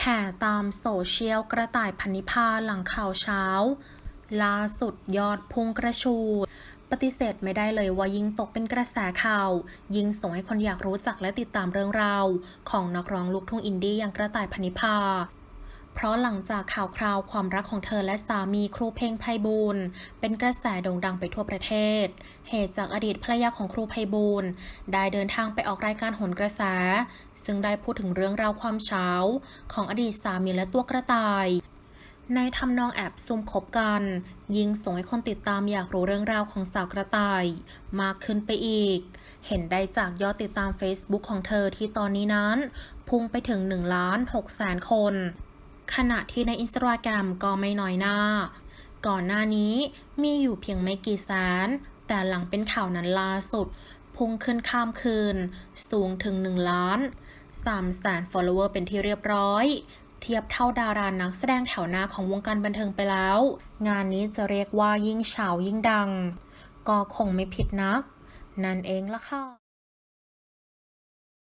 แห่ตามโซเชียลกระต่ายพันนิพาหลังข่าวเช้า ล่าสุดยอดพุ่งกระชูด ปฏิเสธไม่ได้เลยว่ายิ่งตกเป็นกระแสข่าว ยิ่งส่งให้คนอยากรู้จักและติดตามเรื่องราว ของนักร้องลูกทุ่งอินดี้อย่างกระต่ายพันนิพา เพราะหลังจากข่าวคราวความรักของเธอและสามีครูเพลงไพบูลเป็นกระแสโด่งดังไปทั่วประเทศ เหตุจากอดีตภรรยาของครูไพบูลได้เดินทางไปออกรายการหนกระแส ซึ่งได้พูดถึงเรื่องราวความเช้า ของอดีตสามีและตัวกระต่ายในทำนองแอบซุ่มคบกัน ยิงส่งให้คนติดตามอยากรู้เรื่องราวของสาวกระต่าย มากขึ้นไปอีก เห็นได้จากยอดติดตาม Facebook ของเธอที่ตอนนี้นั้น พุ่งไปถึง1ล้าน6แสนคน ขณะที่ในอินสตาแกรมก็ไม่น้อยหน้า ก่อนหน้านี้มีอยู่เพียงไม่กี่แสน แต่หลังเป็นข่าวนั้นล่าสุด พุ่งขึ้นข้ามคืน สูงถึง 1 ล้าน3แสน follower เป็นที่เรียบร้อย เทียบเท่าดารานักแสดงแถวหน้าของวงการบันเทิงไปแล้ว งานนี้จะเรียกว่ายิ่งเฉายิ่งดัง ก็คงไม่ผิดนัก นั่นเองละค่ะ